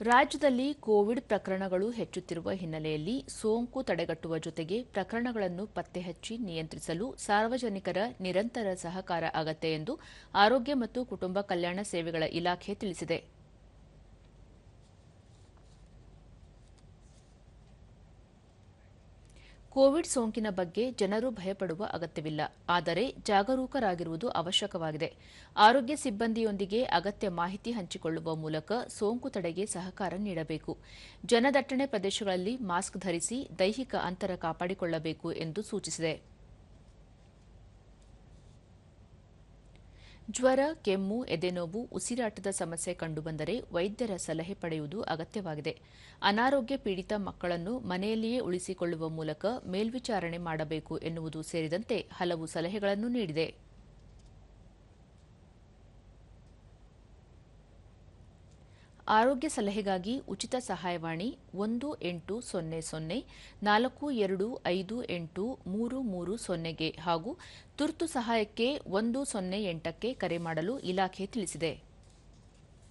ರಾಜ್ಯದಲ್ಲಿ ಕೋವಿಡ್ ಪ್ರಕರಣಗಳು ಹೆಚ್ಚುತ್ತಿರುವ ಹಿನ್ನೆಲೆಯಲ್ಲಿ ಸೋಂಕು ತಡೆಗಟ್ಟುವ ಜೊತೆಗೆ ಪ್ರಕರಣಗಳನ್ನು ಪತ್ತೆಹಚ್ಚಿ ನಿಯಂತ್ರಿಸಲು ಸಾರ್ವಜನಿಕರ ನಿರಂತರ ಸಹಕಾರ ಅಗತ್ಯ ಎಂದು ಆರೋಗ್ಯ ಮತ್ತು ಕುಟುಂಬ ಕಲ್ಯಾಣ ಸೇವೆಗಳ ಇಲಾಖೆ ತಿಳಿಸಿದೆ. ಕೋವಿಡ್ ಸೋಂಕಿನ ಬಗ್ಗೆ ಜನರು ಭಯಪಡುವ ಅಗತ್ಯವಿಲ್ಲ. ಆದರೆ ಜಾಗರೂಕರಾಗಿರುವುದು ಅವಶ್ಯಕವಾಗಿದೆ. ಆರೋಗ್ಯ ಸಿಬ್ಬಂದಿಯೊಂದಿಗೆ ಅಗತ್ಯ ಮಾಹಿತಿ ಹಂಚಿಕೊಳ್ಳುವ ಮೂಲಕ ಸೋಂಕು ತಡೆಗೆ ಸಹಕಾರ ನೀಡಬೇಕು. ಜನದಟ್ಟಣೆ ಪ್ರದೇಶಗಳಲ್ಲಿ ಮಾಸ್ಕ್ ಧರಿಸಿ ದೈಹಿಕ ಅಂತರ ಕಾಪಾಡಿಕೊಳ್ಳಬೇಕು ಎಂದು ಸೂಚಿಸಿದೆ. ಜ್ವರ, ಕೆಮ್ಮು, ಎದೆನೋವು, ಉಸಿರಾಟದ ಸಮಸ್ಯೆ ಕಂಡುಬಂದರೆ ವೈದ್ಯರ ಸಲಹೆ ಪಡೆಯುವುದು ಅಗತ್ಯವಾಗಿದೆ. ಅನಾರೋಗ್ಯ ಪೀಡಿತ ಮಕ್ಕಳನ್ನು ಮನೆಯಲ್ಲಿಯೇ ಉಳಿಸಿಕೊಳ್ಳುವ ಮೂಲಕ ಮೇಲ್ವಿಚಾರಣೆ ಮಾಡಬೇಕು ಎನ್ನುವುದು ಸೇರಿದಂತೆ ಹಲವು ಸಲಹೆಗಳನ್ನು ನೀಡಿದೆ. ಆರೋಗ್ಯ ಸಲಹೆಗಾಗಿ ಉಚಿತ ಸಹಾಯವಾಣಿ ಒಂದು ಎಂಟು ಸೊನ್ನೆ ಸೊನ್ನೆ, ನಾಲ್ಕು ಎರಡು ಐದು ಎಂಟು ಮೂರು ಮೂರು ಸೊನ್ನೆಗೆ ಹಾಗೂ ತುರ್ತು ಸಹಾಯಕ್ಕೆ ಒಂದು ಸೊನ್ನೆ ಎಂಟಕ್ಕೆ ಕರೆ ಮಾಡಲು ಇಲಾಖೆ ತಿಳಿಸಿದೆ.